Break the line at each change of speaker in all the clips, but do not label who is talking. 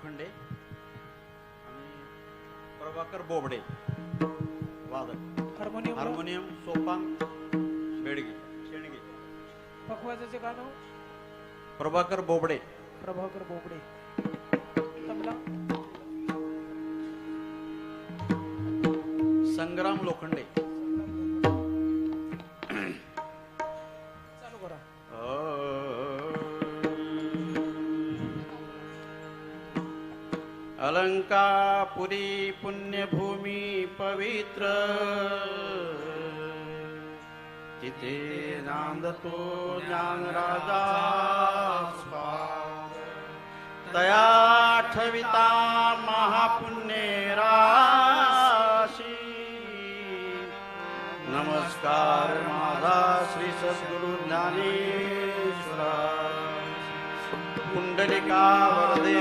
लोखंडे आणि प्रभाकर बोबडे वादक.
Harmonium
harmonium Sopan Bedge Shenge.
पखवाजाचे गाणं हो.
प्रभाकर बोबडे.
प्रभाकर बोबडे. तबला.
संग्राम लोखंडे. पुरी पुण्यभूमी पवित्र। तिथे नांदतो ज्ञानराजा तया ठविता महापुण्यराशी नमस्कार माझा श्री सद्गुरु ज्ञानेश्वरा। पुंडलिका वरदे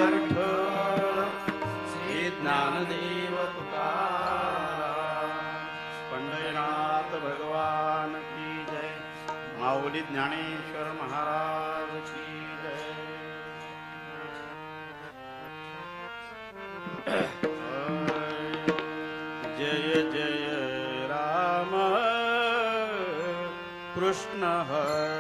श्री ज्ञानेश्वर महाराज की जय। जय जय राम। कृष्ण हर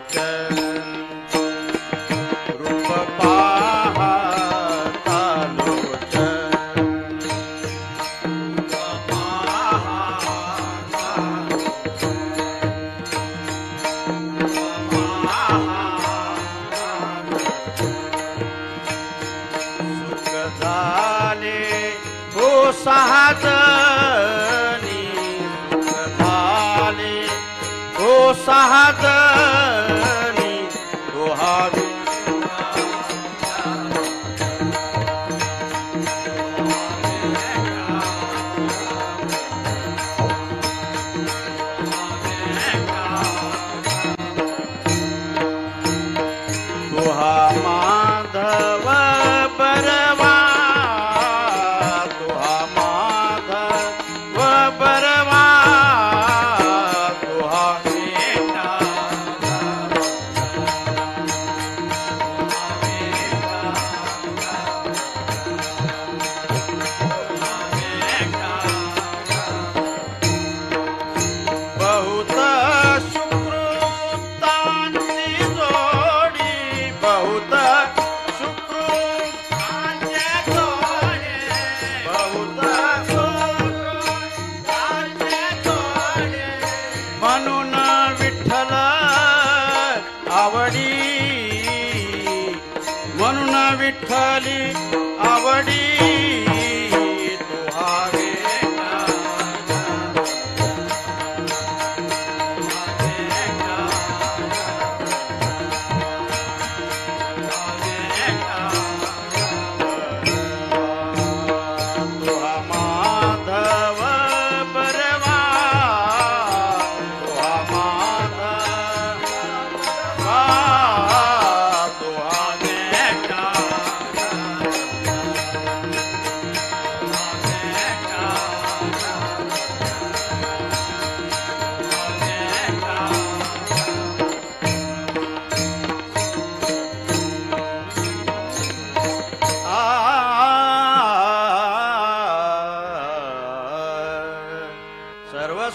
लोचन ಮಹಾ आवडी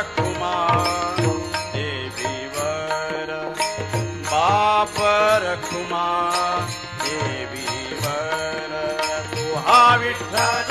रखुमार देवी वर बाप
रखुमार देवी
मार बापरकुमा विठ्ठल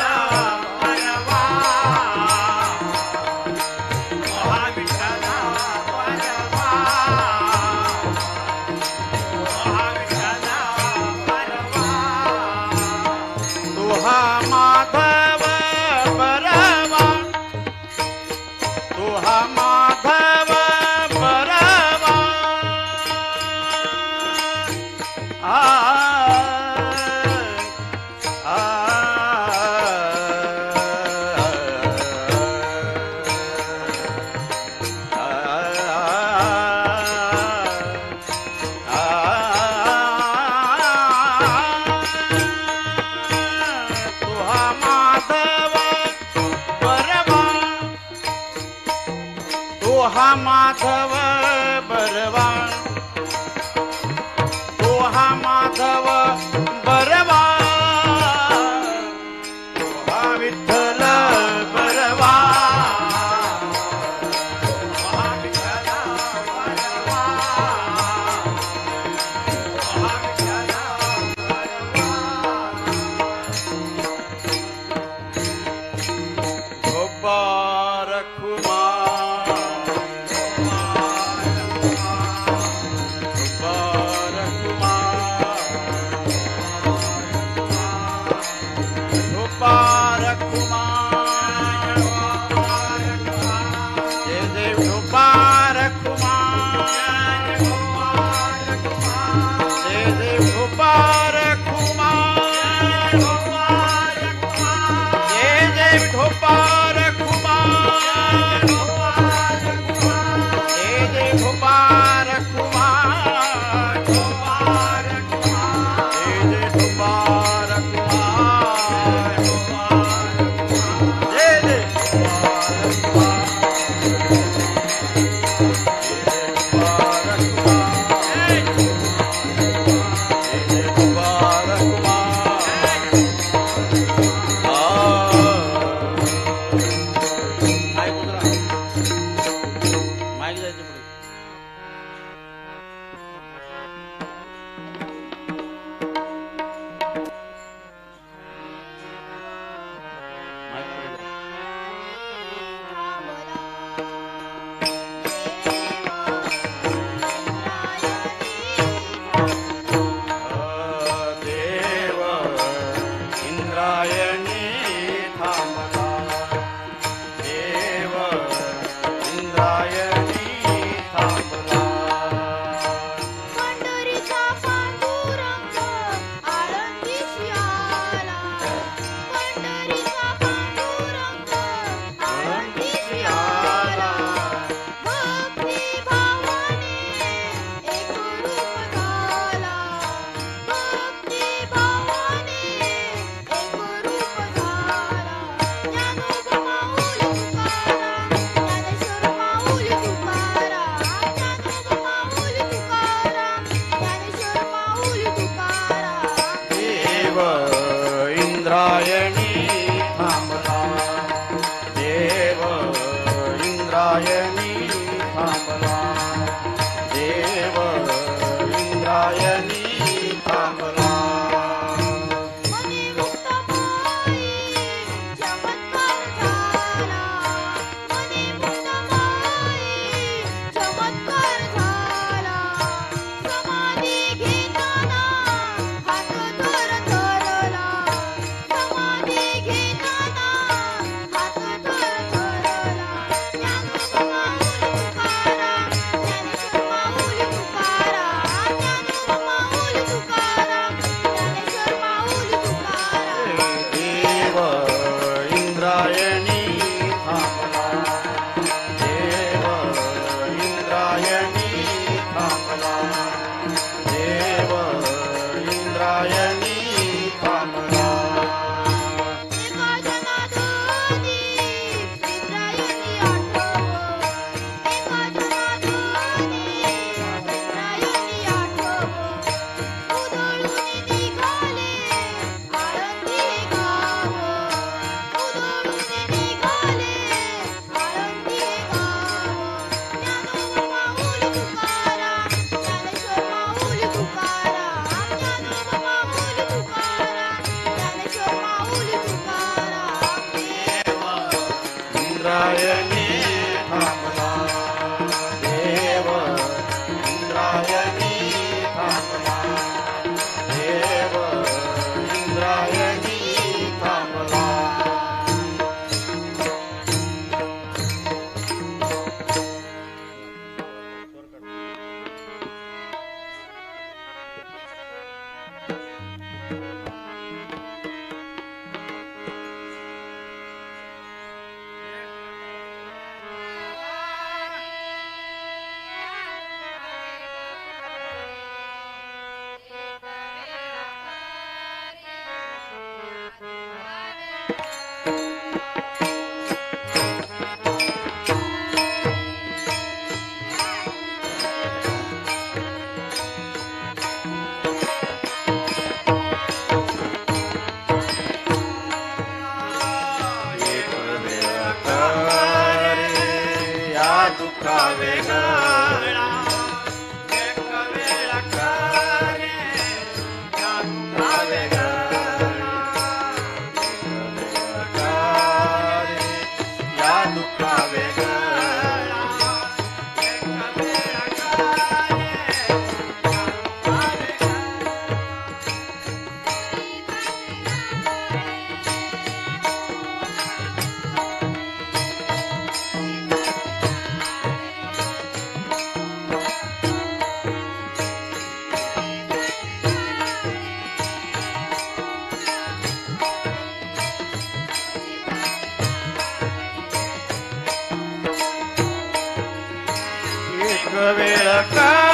दुखावेगा Malaka.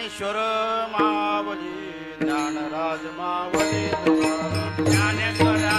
ज्ञानेश्वर मावली ज्ञानराज मावली ज्ञानेश्वर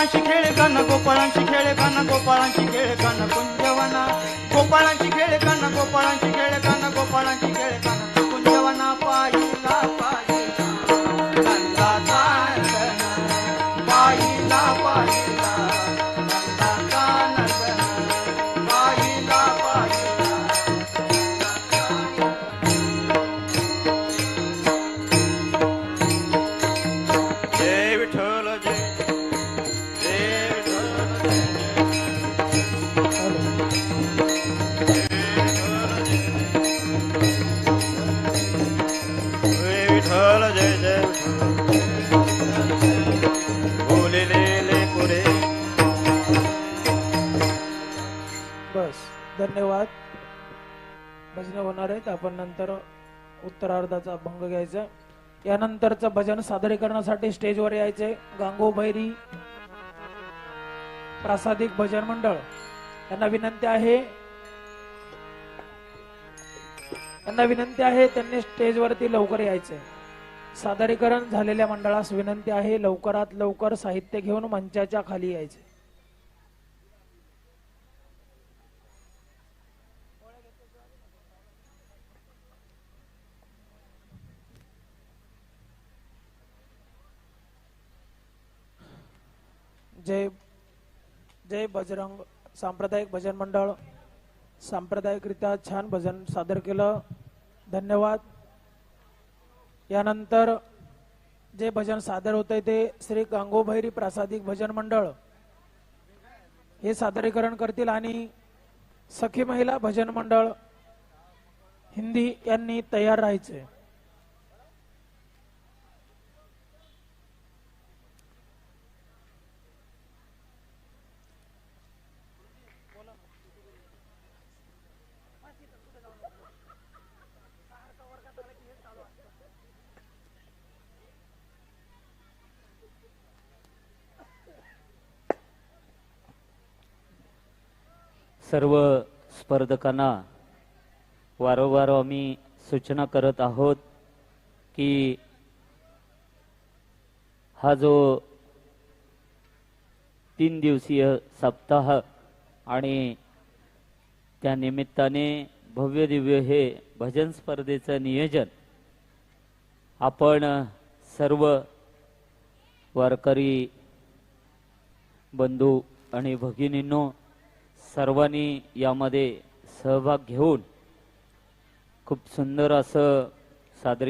गोपाळांशी खेळ कन गोपाळांशी खेळ कन गोपाळांशी खेळ कन कुंजवना. गोपाळांशी खेळ कन गोपाळांशी खेळ कन गोपाळांशी खेळ काना.
होणार आहेत. आपण नंतर उत्तरार्धाचा भंग घ्यायचा. यानंतरचं भजन सादरीकरणासाठी स्टेजवर यायचे गांगो भैरी प्रासादिक भजन मंडळ. यांना विनंती आहे. यांना विनंती आहे त्यांनी स्टेजवरती लवकर यायचे सादरीकरण झालेल्या मंडळास विनंती आहे लवकरात लवकर साहित्य घेऊन मंचाच्या खाली यायचे जय जय बजरंग सांप्रदायिक भजन मंडळ सांप्रदायिकरित्या छान भजन सादर केलं. धन्यवाद. यानंतर जे भजन सादर होते ते श्री गांगोभैरी प्रासादिक भजन मंडळ. हे सादरीकरण करतील आणि सखी महिला भजन मंडळ हिंदी यांनी तयार राहायचे.
सर्व स्पर्धकांना वारंवार आम्ही सूचना करत आहोत की हा जो तीन दिवसीय सप्ताह आणि त्या निमित्ताने भव्य दिव्य हे भजन स्पर्धेचं नियोजन आपण सर्व वारकरी बंधू आणि भगिनींनो सर्वांनी यामध्ये सहभाग घेऊन खूप सुंदर असं सादरी